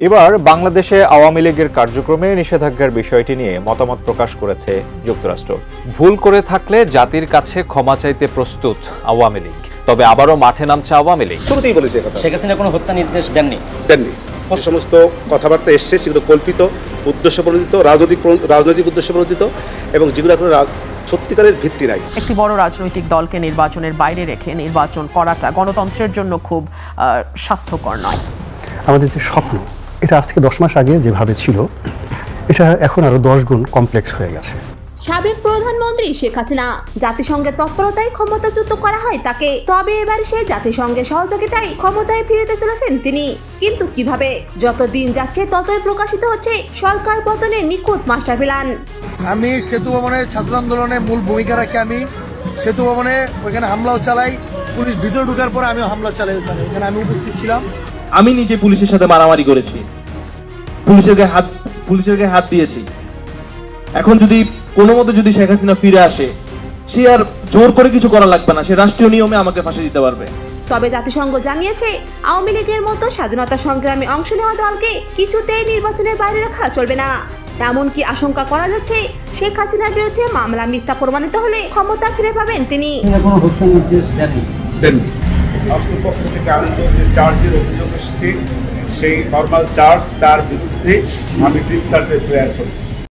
এবার বাংলাদেশে আওয়ামী লীগের কার্যক্রমে নিষেধাজ্ঞার বিষয়টি নিয়ে মতামত প্রকাশ করেছে যুক্তরাষ্ট্র। ভুল করে থাকলে জাতির কাছে ক্ষমা চাইতে প্রস্তুত আওয়ামী লীগ। তবে আবারও মাঠে নামছে আওয়ামী লীগ। শুরুতেই বলেছে কথা। শেখ হাসিনা কোনো হত্যা নির্দেশ দেননি। দেননি। সমস্ত কথাবার্তা এসছে সেগুলো কল্পিত উদ্দেশ্য প্রণোদিত রাজনৈতিক রাজনৈতিক উদ্দেশ্য প্রণোদিত এবং যেগুলো এখন সত্যিকারের ভিত্তি নাই। একটি বড় রাজনৈতিক দলকে নির্বাচনের বাইরে রেখে নির্বাচন করাটা গণতন্ত্রের জন্য খুব স্বাস্থ্যকর নয়। আমাদের যে স্বপ্ন এটা আজ থেকে দশ মাস আগে যেভাবে ছিল এটা এখন আরও দশ গুণ কমপ্লেক্স হয়ে গেছে। সাবেক প্রধানমন্ত্রী শেখ হাসিনা জাতিসংঘের তৎপরতায় ক্ষমতাচ্যুত করা হয় তাকে তবে এবার সে জাতিসংঘের সহযোগিতায় ক্ষমতায় ফিরতে চলেছেন তিনি। কিন্তু কীভাবে? যত দিন যাচ্ছে ততই প্রকাশিত হচ্ছে সরকার পতনের নিখুঁত মাস্টার প্ল্যান আমি সেতু ভবনে ছাত্র আন্দোলনে মূল ভূমিকা রাখি আমি। সেতু ভবনে ওইখানে হামলাও চালাই পুলিশ ভিতরে ঢুকার পরে আমিও হামলা চালাই ওখানে আমি উপস্থিত ছিলাম। আমি নিজে পুলিশের সাথে মারামারি করেছি। পুলিশের গায়ে হাত পুলিশের গায়ে হাত দিয়েছি। এখন যদি কোনো মতে যদি শেখ হাসিনা ফিরে আসে সে আর জোর করে কিছু করা লাগবে না সে রাষ্ট্রীয় নিয়মে আমাকে ফাঁসি দিতে পারবে। তবে জাতিসংঘ জানিয়েছে আওয়ামী লীগের মতো স্বাধীনতা সংগ্রামে অংশ নেওয়া দলকে কিছুতেই নির্বাচনের বাইরে রাখা চলবে না। এমনকি আশঙ্কা করা যাচ্ছে শেখ হাসিনার বিরুদ্ধে মামলা মিথ্যা প্রমাণিত হলে ক্ষমতা ফিরে পাবেন তিনি। রাষ্ট্রপক্ষ থেকে আনিত যে চার্জের অভিযোগ এসেছে, সেই নর্মাল চার্জ তার বিরুদ্ধে আমি ডিসচার্জের প্রেয়ার করেছি।